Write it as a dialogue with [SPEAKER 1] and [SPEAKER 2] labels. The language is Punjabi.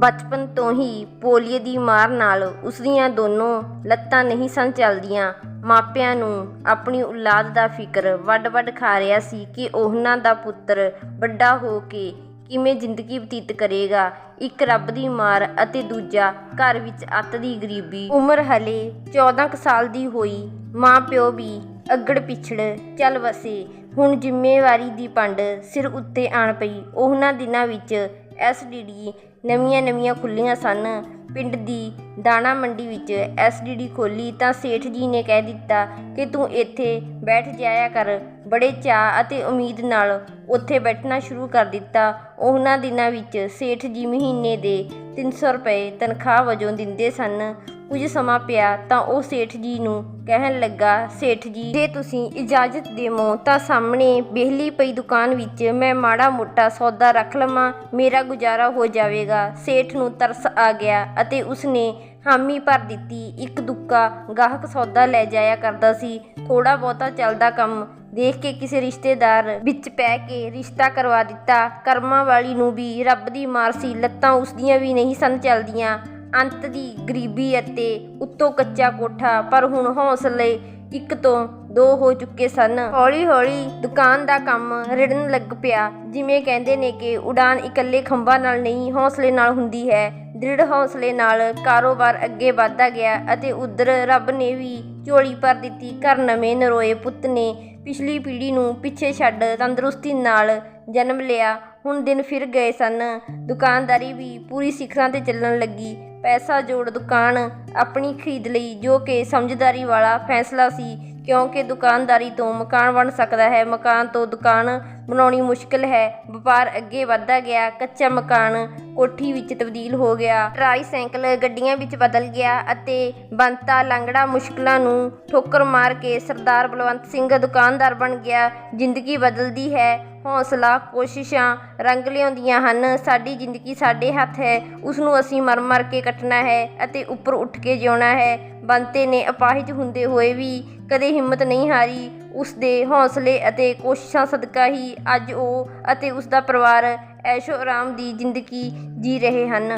[SPEAKER 1] ਬਚਪਨ ਤੋਂ ਹੀ ਪੋਲੀਓ ਦੀ ਮਾਰ ਨਾਲ ਉਸਦੀਆਂ ਦੋਨੋਂ ਲੱਤਾਂ ਨਹੀਂ ਸਨ ਚੱਲਦੀਆਂ। ਮਾਪਿਆਂ ਨੂੰ ਆਪਣੀ ਔਲਾਦ ਦਾ ਫਿਕਰ ਵੱਡ-ਵੱਡ ਖਾ ਰਿਹਾ ਸੀ ਕਿ ਉਹਨਾਂ ਦਾ ਪੁੱਤਰ ਵੱਡਾ ਹੋ ਕੇ ਕਿਵੇਂ ਜ਼ਿੰਦਗੀ ਬਤੀਤ ਕਰੇਗਾ। ਇੱਕ ਰੱਬ ਦੀ ਮਾਰ ਅਤੇ ਦੂਜਾ ਘਰ ਵਿੱਚ ਅੱਤ ਦੀ ਗਰੀਬੀ। ਉਮਰ ਹਲੇ 14 ਕੁ ਸਾਲ ਦੀ ਹੋਈ। ਮਾਂ ਪਿਓ ਵੀ ਅੱਗੜ ਪਿਛੜ ਚੱਲ ਵਸੇ। ਹੁਣ ਜ਼ਿੰਮੇਵਾਰੀ ਦੀ ਪੰਡ ਸਿਰ ਉੱਤੇ ਆਣ ਪਈ। ਉਹਨਾਂ ਦਿਨਾਂ ਵਿੱਚ ਐਸਡੀਡੀ ਨਵੀਆਂ ਨਵੀਆਂ ਖੁੱਲੀਆਂ ਸਨ। ਪਿੰਡ ਦੀ ਦਾਣਾ ਮੰਡੀ ਵਿੱਚ ਐਸਡੀਡੀ ਖੋਲੀ ਤਾਂ ਸੇਠ ਜੀ ਨੇ ਕਹਿ ਦਿੱਤਾ ਕਿ ਤੂੰ ਇੱਥੇ ਬੈਠ ਜਾਇਆ ਕਰ, ਬੜੇ ਚਾਅ ਅਤੇ ਉਮੀਦ ਨਾਲ ਉੱਥੇ ਬੈਠਣਾ ਸ਼ੁਰੂ ਕਰ ਦਿੱਤਾ। ਉਹਨਾਂ ਦਿਨਾਂ ਵਿੱਚ ਸੇਠ ਜੀ ਮਹੀਨੇ ਦੇ 300 ਰੁਪਏ ਤਨਖਾਹ ਵਜੋਂ ਦਿੰਦੇ ਸਨ। ਕੁਝ ਸਮਾਂ ਪਿਆ ਤਾਂ ਉਹ ਸੇਠ ਜੀ ਨੂੰ ਕਹਿਣ ਲੱਗਾ, ਸੇਠ ਜੀ, ਜੇ ਤੁਸੀਂ ਇਜਾਜ਼ਤ ਦੇਵੋ ਤਾਂ ਸਾਹਮਣੇ ਬਿਹਲੀ ਪਈ ਦੁਕਾਨ ਵਿੱਚ ਮੈਂ ਮਾੜਾ ਮੋਟਾ ਸੌਦਾ ਰੱਖ ਲਵਾਂ, ਮੇਰਾ ਗੁਜ਼ਾਰਾ ਹੋ ਜਾਵੇਗਾ। ਸੇਠ ਨੂੰ ਤਰਸ ਆ ਗਿਆ ਅਤੇ ਉਸਨੇ ਹਾਮੀ ਭਰ ਦਿੱਤੀ। ਇੱਕ ਦੁੱਕਾ ਗਾਹਕ ਸੌਦਾ ਲੈ ਜਾਇਆ ਕਰਦਾ ਸੀ। ਥੋੜਾ ਬਹੁਤਾ ਚੱਲਦਾ ਕੰਮ। ਦੇਖ ਕੇ ਕਿਸੇ ਰਿਸ਼ਤੇਦਾਰ ਵਿੱਚ ਪੈ ਕੇ ਰਿਸ਼ਤਾ ਕਰਵਾ ਦਿੱਤਾ। ਕਰਮਾਂ ਵਾਲੀ ਨੂੰ ਵੀ ਰੱਬ ਦੀ ਮਾਰ ਸੀ। ਲੱਤਾਂ ਉਸਦੀਆਂ ਵੀ ਨਹੀਂ ਸਨ ਚੱਲਦੀਆਂ। ਅੰਤ ਦੀ ਗਰੀਬੀ ਅਤੇ ਉੱਤੋਂ ਕੱਚਾ ਕੋਠਾ। ਪਰ ਹੁਣ ਹੌਸਲੇ ਇੱਕ ਤੋਂ ਦੋ ਹੋ ਚੁੱਕੇ ਸਨ। ਹੌਲੀ ਹੌਲੀ ਦੁਕਾਨ ਦਾ ਕੰਮ ਰਿੜਨ ਲੱਗ ਪਿਆ। ਜਿਵੇਂ ਕਹਿੰਦੇ ਨੇ ਕਿ ਉਡਾਨ ਇਕੱਲੇ ਖੰਭਾਂ ਨਾਲ ਨਹੀਂ, ਹੌਸਲੇ ਨਾਲ ਹੁੰਦੀ ਹੈ। ਦ੍ਰਿੜ ਹੌਸਲੇ ਨਾਲ ਕਾਰੋਬਾਰ ਅੱਗੇ ਵਧਦਾ ਗਿਆ ਅਤੇ ਉਧਰ ਰੱਬ ਨੇ ਵੀ ਝੋਲੀ ਭਰ ਦਿੱਤੀ। ਘਰ ਨਵੇਂ ਨਰੋਏ ਪੁੱਤ ਨੇ ਪਿਛਲੀ ਪੀੜ੍ਹੀ ਨੂੰ ਪਿੱਛੇ ਛੱਡ ਤੰਦਰੁਸਤੀ ਨਾਲ ਜਨਮ ਲਿਆ। ਹੁਣ ਦਿਨ ਫਿਰ ਗਏ ਸਨ। ਦੁਕਾਨਦਾਰੀ ਵੀ ਪੂਰੀ ਸਿਖਰਾਂ ਤੇ ਚੱਲਣ ਲੱਗੀ। ਪੈਸਾ ਜੋੜ ਦੁਕਾਨ ਆਪਣੀ ਖਰੀਦ ਲਈ ਜੋ ਕਿ ਸਮਝਦਾਰੀ ਵਾਲਾ ਫੈਸਲਾ ਸੀ ਕਿਉਂਕਿ ਦੁਕਾਨਦਾਰੀ ਤੋਂ ਮਕਾਨ ਬਣ ਸਕਦਾ ਹੈ। ਮਕਾਨ ਤੋਂ ਦੁਕਾਨ ਬਣਾਉਣੀ ਮੁਸ਼ਕਲ ਹੈ। ਵਪਾਰ ਅੱਗੇ ਵਧਦਾ ਗਿਆ। ਕੱਚਾ ਮਕਾਨ ਕੋਠੀ ਵਿੱਚ ਤਬਦੀਲ ਹੋ ਗਿਆ। ਟਰਾਈਸਾਈਕਲ ਗੱਡੀਆਂ ਵਿੱਚ ਬਦਲ ਗਿਆ ਅਤੇ ਬੰਤਾ ਲੰਗੜਾ ਮੁਸ਼ਕਲਾਂ ਨੂੰ ਠੋਕਰ ਮਾਰ ਕੇ ਸਰਦਾਰ ਬਲਵੰਤ ਸਿੰਘ ਦੁਕਾਨਦਾਰ ਬਣ ਗਿਆ। ਜ਼ਿੰਦਗੀ ਬਦਲਦੀ ਹੈ। ਹੌਸਲਾ, ਕੋਸ਼ਿਸ਼ਾਂ ਰੰਗ ਲਿਆਉਂਦੀਆਂ ਹਨ। ਸਾਡੀ ਜ਼ਿੰਦਗੀ ਸਾਡੇ ਹੱਥ ਹੈ। ਉਸ ਨੂੰ ਅਸੀਂ ਮਰ ਮਰ ਕੇ ਕੱਟਣਾ ਹੈ ਅਤੇ ਉੱਪਰ ਉੱਠ ਕੇ ਜਿਉਣਾ ਹੈ। ਬੰਤੇ ਨੇ ਅਪਾਹਿਜ ਹੁੰਦੇ ਹੋਏ ਵੀ ਕਦੇ ਹਿੰਮਤ ਨਹੀਂ ਹਾਰੀ। ਉਸ ਦੇ ਹੌਸਲੇ ਅਤੇ ਕੋਸ਼ਿਸ਼ਾਂ ਸਦਕਾ ਹੀ ਅੱਜ ਉਹ ਅਤੇ ਉਸ ਦਾ ਪਰਿਵਾਰ ਐਸ਼ੋ ਆਰਾਮ ਦੀ ਜ਼ਿੰਦਗੀ ਜੀ ਰਹੇ ਹਨ।